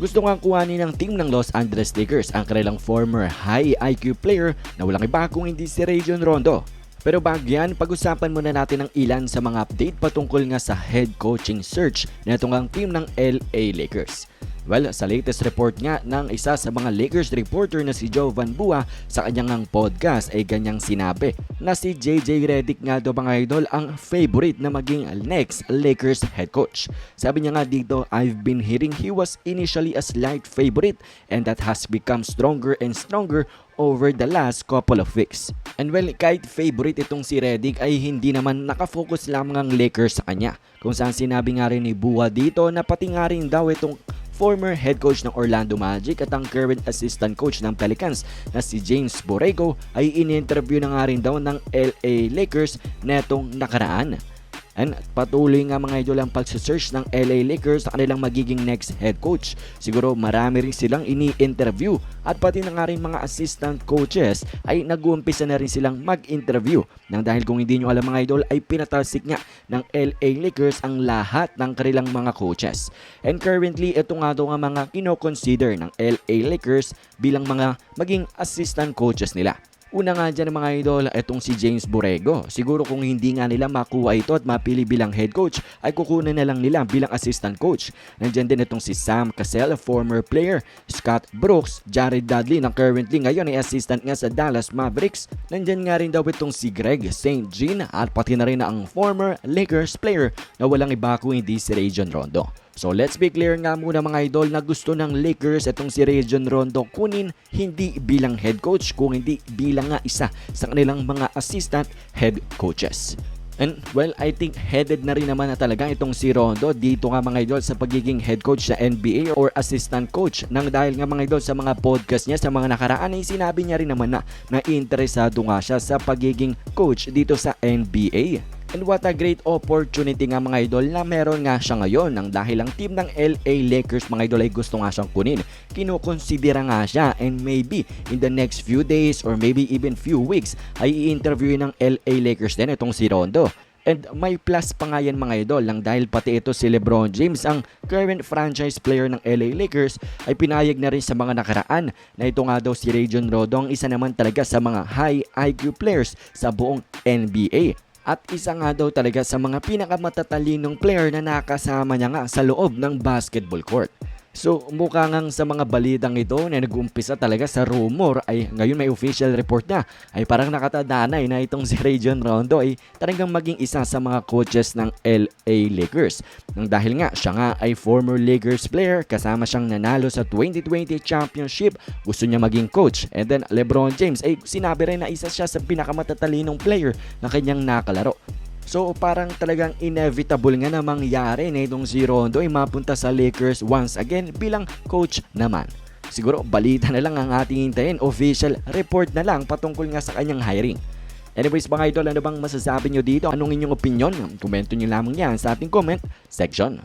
Gusto nga kuhanin ng team ng Los Angeles Lakers ang kanilang former high IQ player na walang iba kung hindi si Rajon Rondo. Pero bago yan, pag-usapan muna natin ang ilan sa mga update patungkol nga sa head coaching search na itong ang team ng LA Lakers. Well, sa latest report nga ng isa sa mga Lakers reporter na si Joe Van Bua sa kanyang ang podcast ay ganyang sinabi na si JJ Redick nga daw mga idol ang favorite na maging next Lakers head coach. Sabi niya nga dito, I've been hearing he was initially a slight favorite and that has become stronger and stronger over the last couple of weeks. And well, kahit favorite itong si Redick ay hindi naman nakafocus lamang ang Lakers sa kanya. Kung saan sinabi nga rin ni Bua dito na pati nga rin daw itong former head coach ng Orlando Magic at ang current assistant coach ng Pelicans na si James Borrego ay in-interview na nga rin daw ng LA Lakers netong nakaraan. And patuloy nga mga idol ang pagsasearch ng LA Lakers sa kanilang magiging next head coach. Siguro marami rin silang ini-interview at pati na nga rin mga assistant coaches ay nag-uumpisa na rin silang mag-interview. Nang dahil kung hindi nyo alam mga idol ay pinatalsik nga ng LA Lakers ang lahat ng kanilang mga coaches. And currently ito nga daw ang mga kinoconsider ng LA Lakers bilang mga maging assistant coaches nila. Una nga dyan mga idol, itong si James Borrego. Siguro kung hindi nga nila makuha ito at mapili bilang head coach, ay kukunan na lang nila bilang assistant coach. Nandyan din itong si Sam Cassell, former player, Scott Brooks, Jared Dudley na currently ngayon ay assistant nga sa Dallas Mavericks. Nandyan nga rin daw itong si Greg St. Jean at pati na rin ang former Lakers player na walang iba kung hindi si Rajon Rondo. So let's be clear nga muna mga idol na gusto ng Lakers itong si Rajon Rondo kunin hindi bilang head coach kung hindi bilang nga isa sa kanilang mga assistant head coaches. And well, I think headed na rin naman na talaga itong si Rondo dito nga mga idol sa pagiging head coach sa NBA or assistant coach. Nang dahil nga mga idol sa mga podcast niya sa mga nakaraan ay sinabi niya rin naman na na interesado nga siya sa pagiging coach dito sa NBA. And what a great opportunity nga mga idol na meron nga siya ngayon nang dahil ang team ng LA Lakers mga idol ay gusto nga siyang kunin. Kinukonsidera nga siya and maybe in the next few days or maybe even few weeks ay i-interview ng LA Lakers din itong si Rondo. And may plus pa nga yan mga idol lang dahil pati ito si Lebron James ang current franchise player ng LA Lakers ay pinayag na rin sa mga nakaraan na ito nga daw si Rajon Rondo ang isa naman talaga sa mga high IQ players sa buong NBA. At isa nga daw talaga sa mga pinakamatalinong player na nakasama niya nga sa loob ng basketball court. So mukha ngang sa mga balitang ito na nag-umpisa talaga sa rumor ay ngayon may official report na ay parang nakatadanay na itong si Rajon Rondo ay talagang maging isa sa mga coaches ng LA Lakers. Nang dahil nga siya nga ay former Lakers player kasama siyang nanalo sa 2020 championship gusto niya maging coach and then Lebron James ay sinabi rin na isa siya sa pinakamatalinong player na kanyang nakalaro. So parang talagang inevitable nga na mangyari na itong si Rondo ay mapunta sa Lakers once again bilang coach naman. Siguro balita na lang ang ating hintayin, official report na lang patungkol nga sa kanyang hiring. Anyways mga idol, ano bang masasabi nyo dito? Anong inyong opinion? Komento nyo lamang yan sa ating comment section.